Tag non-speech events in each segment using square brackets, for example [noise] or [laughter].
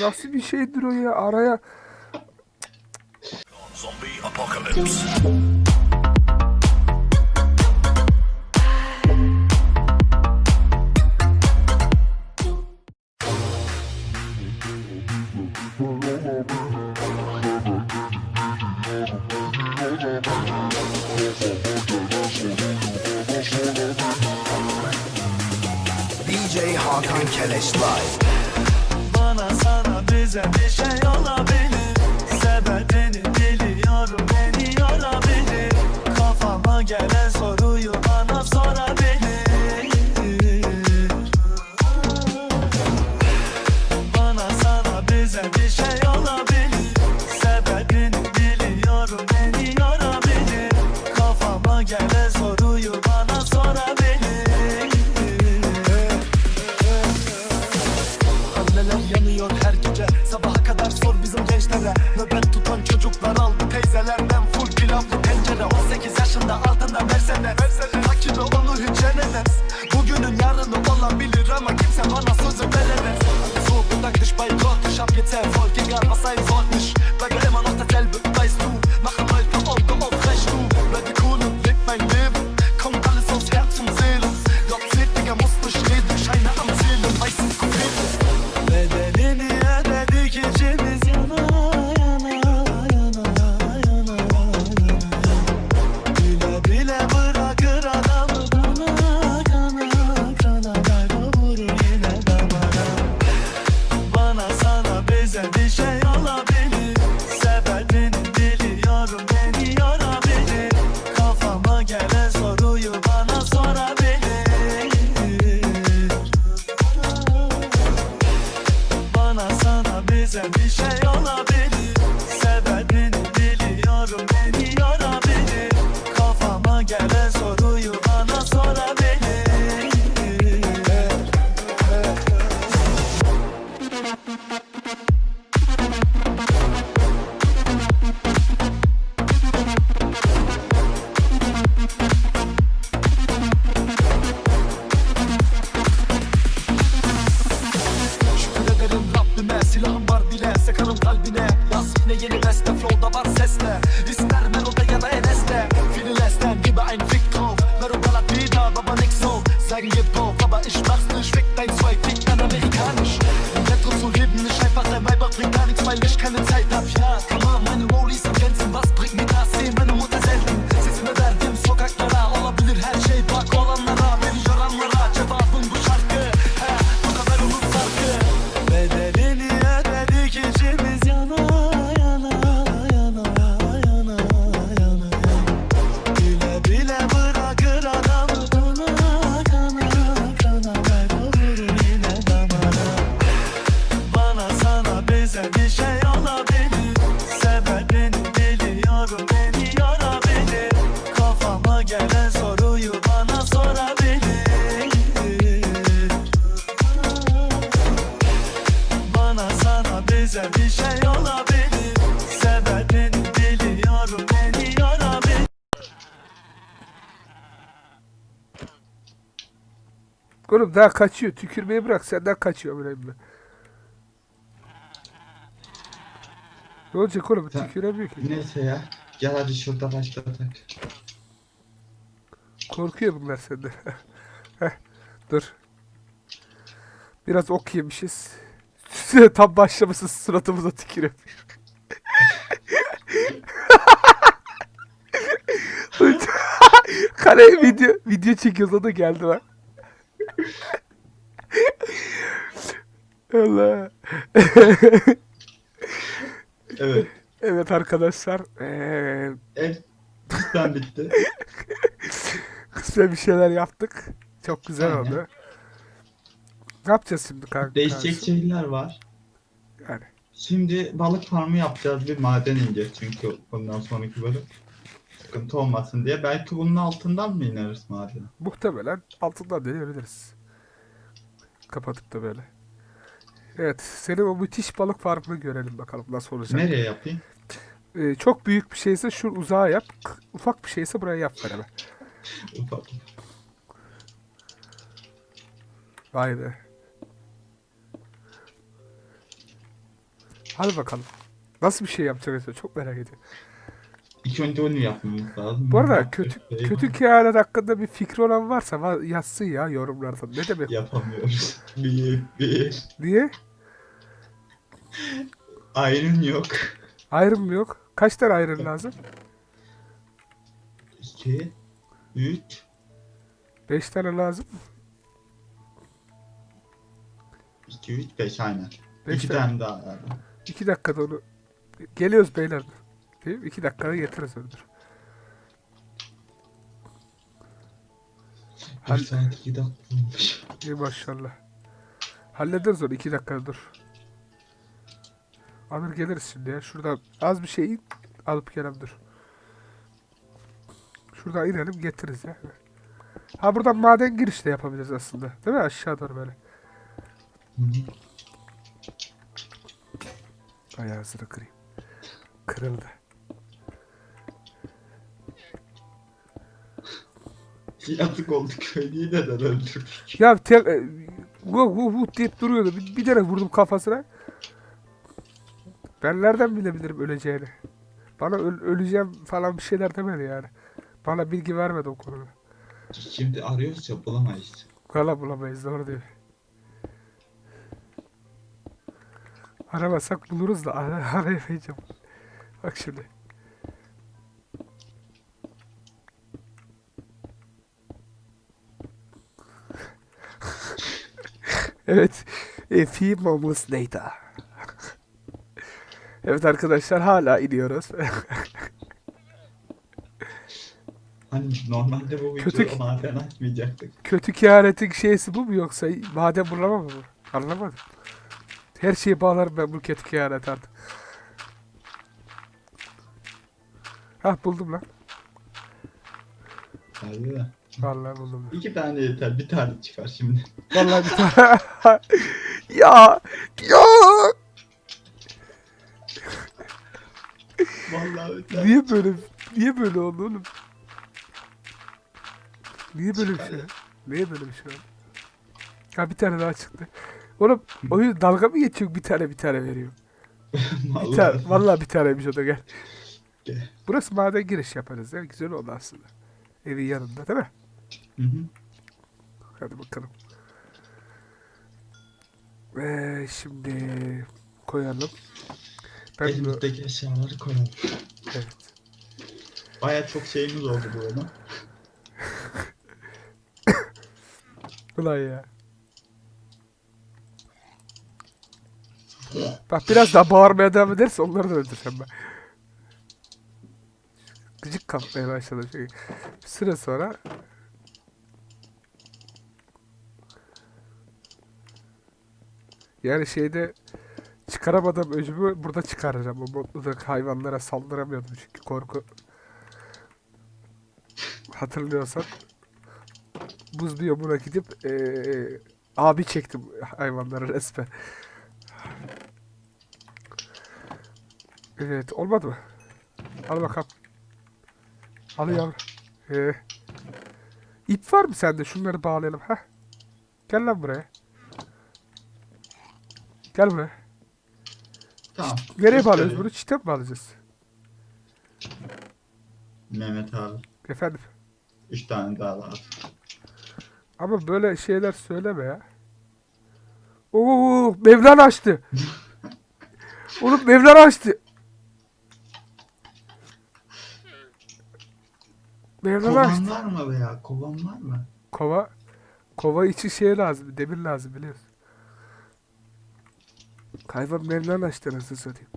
Nasıl bir şeydir o ya araya Zombie apocalypse. DJ Hakan Keleş Live. Bize bir şey. Olabilir altında Mercedes. Fakir onu hiç yenemez. Bugünün yarını olabilir ama kimse bana sözü veremez. Soğukta kış boykott Ich hab jetzt Erfolg, egal was sein Ich noch derselbe, so Sagen Oğlum daha kaçıyor tükürmeyi bırak senden kaçıyor böyle mi? Ne olacak oğlum Sen- tüküremiyor ki. Neyse ya. Gel hadi şurada başlatak. Korkuyor bunlar senden. [laughs] Heh, dur. Biraz ok yemişiz. Tam başlamışız suratımıza tükürüyor. [laughs] [laughs] Kareye video video çekiyoruz o da geldi bak. [laughs] Allah. Evet. Evet arkadaşlar. Eee Ev cidden bitti. [laughs] kısa bir şeyler yaptık. Çok güzel Aynen. oldu. Ne yapacağız şimdi kanka? Değişecek şeyler var. Yani. Şimdi balık farmı yapacağız. Bir maden ineceğiz çünkü bundan sonraki bölüm. Sıkıntı olmasın diye. Belki bunun altından mı ineriz madene? Muhtemelen altından deneyebiliriz. Kapatıp da böyle. Evet, senin o müthiş balık farmını görelim bakalım nasıl olacak. Nereye yapayım? Ee, çok büyük bir şeyse şu uzağa yap. Ufak bir şeyse buraya yap beraber. [laughs] Ufak. Vay be. Hadi bakalım. Nasıl bir şey yapacak acaba? Çok merak ediyorum. İlk önce onu yapmamız lazım. Bu arada kötü kötü kehanet hakkında bir fikri olan varsa va- yazsın ya yorumlarda. Ne demek? Yapamıyoruz. [laughs] Bir. Niye? Iron yok. Ayrım mı yok? Kaç tane ayrım lazım? İki. Üç. 5 tane lazım. iki, üç, beş aynen. Beş İki tane. tane daha lazım. 2 dakikada onu geliyoruz beyler. Mi? 2 dakikada getiririz dur. Bir saat iki dakika olmuş. İyi maşallah. Hallederiz onu 2 dakikada dur. Alır geliriz şimdi ya. Şuradan az bir şey in, alıp gelelim dur. Şuradan inelim getiririz ya. Ha buradan maden giriş de yapabiliriz aslında. Değil mi? Aşağı doğru böyle. Hı hı. Ayağınızını kırayım. Kırıldı. Yazık oldu köylüyü neden öldürdük? Ya tek e, vu vu vu deyip duruyordu. Bir, bir tane vurdum kafasına. Ben nereden bilebilirim öleceğini? Bana öl- öleceğim falan bir şeyler demedi yani. Bana bilgi vermedi o konuda. Şimdi arıyoruz ya bulamayız. Valla bulamayız doğru diyor. Aramasak buluruz da ara [laughs] arayamayacağım. Bak şimdi. Evet. A few moments later. evet arkadaşlar hala iniyoruz. [laughs] Hani normalde bu Kötü- videoda maden açmayacaktık. Kötü kehanetin şeysi bu mu yoksa madem bulama mı bu? Anlamadım. Her şeyi bağlarım ben bu kötü kehanet artık. Hah buldum lan. De. Vallahi buldum. İki tane yeter. Bir tane çıkar şimdi. [laughs] Vallahi bir tane. [laughs] ya ya Vallahi yeter. niye böyle niye böyle oldu oğlum? Niye böyle bir şey? Niye böyle bir şey oldu? Ha bir tane daha çıktı. Oğlum oyun dalga mı geçiyor bir tane bir tane veriyor. [laughs] Bir Vallahi. tane, vallahi bir taneymiş o da gel. Gel. Burası maden giriş yaparız ya. Güzel oldu aslında. Evin yanında değil mi? Hı hı. Hadi bakalım. Ve şimdi koyalım. Ben Elimizdeki eşyaları koyalım. evet. Baya çok şeyimiz oldu bu arada. [laughs] Ulan ya. Bak biraz daha bağırmaya devam ederse onları da öldüreceğim ben. Gıcık kapmaya başladı. Şey. Bir süre sonra yani şeyde çıkaramadığım öcümü burada çıkaracağım. O mutluluk hayvanlara saldıramıyordum çünkü korku. Hatırlıyorsan buz buna gidip eee, abi çektim hayvanlara resmen. Evet olmadı mı? Al bakalım. Al yavrum. Ee, ip var mı sende? Şunları bağlayalım. ha? Gel lan buraya. Gel buraya. Tamam. Nereye bağlıyoruz bunu? Çite mi bağlayacağız? Mehmet abi. Efendim. Üç tane daha lazım. Ama böyle şeyler söyleme ya. Oo, Mevlan açtı. [laughs] Oğlum Mevlan açtı. Mevlan açtı. Kovan var mı veya kovan var mı? Kova. Kova için şey lazım. Demir lazım biliyorsun. Hayvan Mevlan açtı nasıl satayım.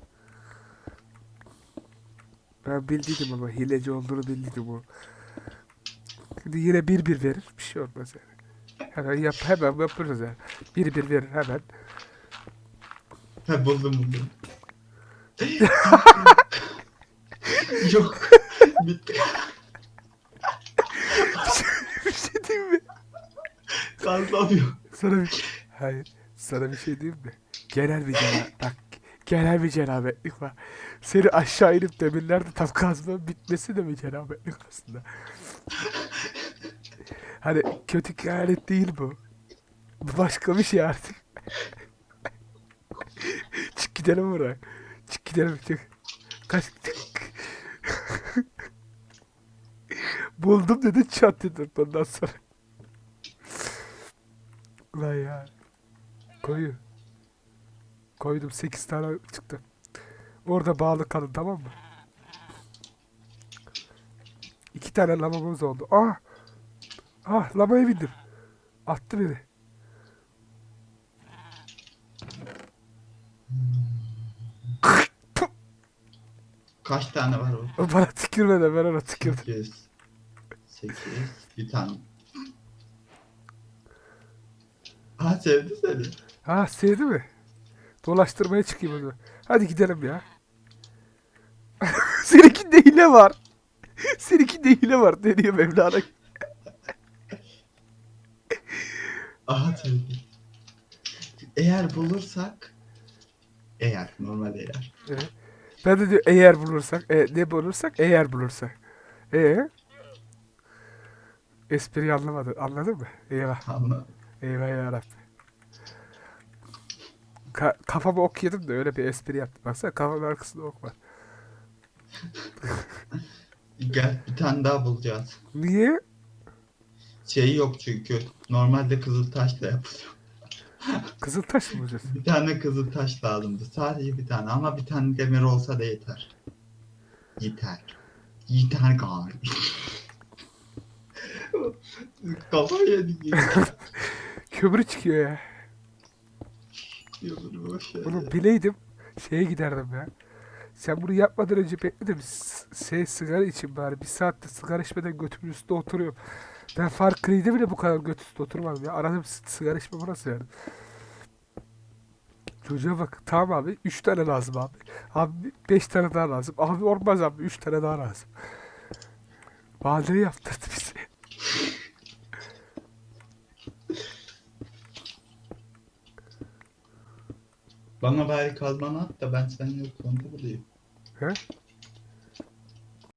Ben bildiydim ama hileci olduğunu bildiydim o. Şimdi yine bir bir verir. Bir şey olmaz yani. Hemen yap, hemen yaparız yani. Bir bir verir hemen. Ha buldum buldum. [laughs] Yok. [laughs] Bitti. bir şey diyeyim mi? Kazanıyor. Sana bir... Hayır. Sana bir şey diyeyim mi? Genel bir cenabet. Bak. Genel bir cenabetlik var. Seni aşağı inip demirlerde tam kazmanın bitmesi de bir cenabetlik aslında. Hani kötü kehanet değil bu. Bu başka bir şey artık. Çık gidelim. buraya. Çık gidelim çık. Kaç. Buldum dedi çat dedim ondan sonra. Ulan ya. Koyu. Koydum 8 tane çıktı. Orada bağlı kalın tamam mı? İki tane lamamız oldu. Ah! Ah lamaya bindim. Attı beni. Kaç tane var o? O bana tükürme de ben ona tükürdüm. 8 8 bir tane. Ha sevdi seni. Ha sevdi mi? Dolaştırmaya çıkayım o zaman. Hadi gidelim ya. [laughs] Seninkinde hile var. [laughs] Seninkinde hile var deniyor Mevlana. [laughs] Aha sevdi. Eğer bulursak eğer normal eğer. Evet. Ben de diyor eğer bulursak. E, ne bulursak? Eğer bulursak. E Espriyi anlamadı. Anladın mı? Eyvah. Anla. Eyvah yarabbim. Ka kafamı ok yedim de öyle bir espri yaptım. Baksana kafamın arkasında ok var. [laughs] Gel bir tane daha bulacağız. Niye? Şey yok çünkü. Normalde kızıl taşla yapılıyor. [laughs] Kızıl taş mı bulacağız? Bir tane kızıl taş lazımdı. Sadece bir tane ama bir tane demir olsa da yeter. Yeter. Yeter gari. [laughs] Kafa yedik. Kömür çıkıyor ya. Ver Bunu ya. bileydim şeye giderdim ya. Sen bunu yapmadan önce bekle de bir s- şey sigara için bari. Bir saatte sigara içmeden götümün üstünde oturuyorum. Ben Far Cry'de bile bu kadar göt üstünde oturmam ya. S- sigara içme burası yani. Çocuğa bak. Tamam abi. Üç tane lazım abi. Abi beş tane daha lazım. Abi olmaz abi. Üç tane daha lazım. Bahaneyi yaptırdı bize. Bana bari kazmanı at da ben senin yokluğunda bulayım. He?